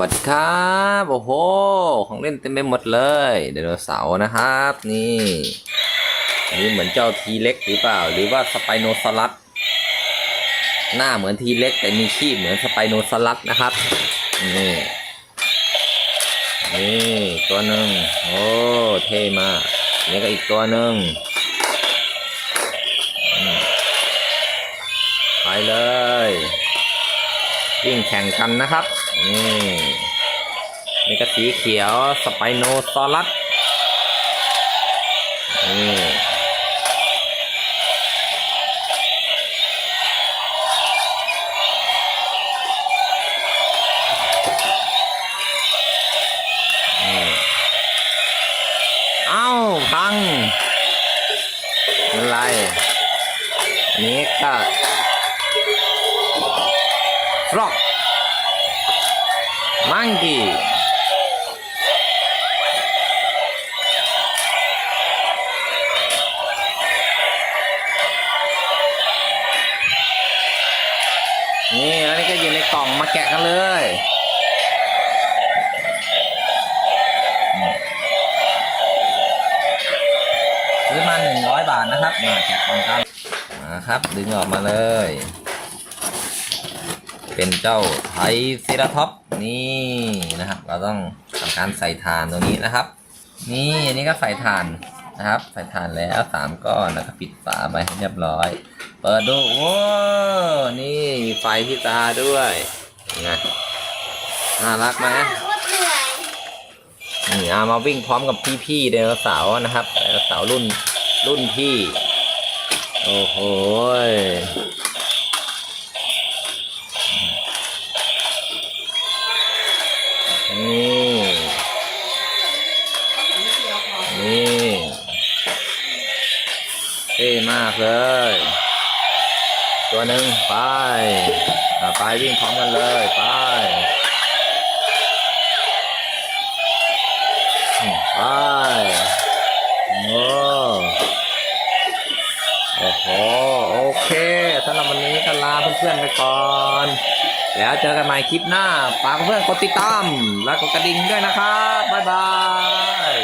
วัสดีครับโอ้โห ของเล่นเต็มไปหมดเลยไดโนเสาร์นะครับ นี่อันนี้เหมือนเจ้าทีเล็กหรือเปล่า หรือว่าสไปโนซอรัสหน้าเหมือนทีเล็กแต่มีขีบเหมือนสไปโนซอรัสนะครับนี่นี่ตัวหนึ่งโอ้เท่มากนี่ก็อีกตัวหนึ่งอืมไปเลย วิ่งแข่งกันนะครับ นี่นี่ก็สีเขียวสไปโนซอรัสนี่เอ้าพังไม่เป็นไรนนี้ก็ ฟลอกมังกี้นี่แล้วนี่ก็อยู่ในกล่องมาแกะกันเลยซื้อมาหนึ่งร้อยบาทนะครับมาแกะกล่องกันนะครับ ดึงออกมาเลย เป็นเจ้าไทเซราท็อปนี่นะครับ เราต้องทำการใส่ฐานตรงนี้นะครับ นี่อันนี้ก็ใส่ฐานนะครับ ใส่ฐานแล้วสามก้อนแล้วก็ปิดฝาไปให้เรียบร้อย เปิดดูโอ้นี่มีไฟที่ตาด้วยไงน่ารักไหมนื่อยนี่เอามาวิ่งพร้อมกับพี่ๆไดโนเสาร์นะครับไดโนเสาร์รุ่นรุ่นพี่ โอ้โห นี่นี่เท่มากเลย ตัวหนึ่งไปไปวิ่งพร้อมกันเลยไปไปโอ้โอ้โหโอเคสำหรับวันนี้ก็ลาเพื่อนๆไปก่อน แล้วเจอกันใหม่คลิปหน้าฝากเพื่อนกดติดตามและกดกระดิ่งด้วยนะครับ บ๊ายบาย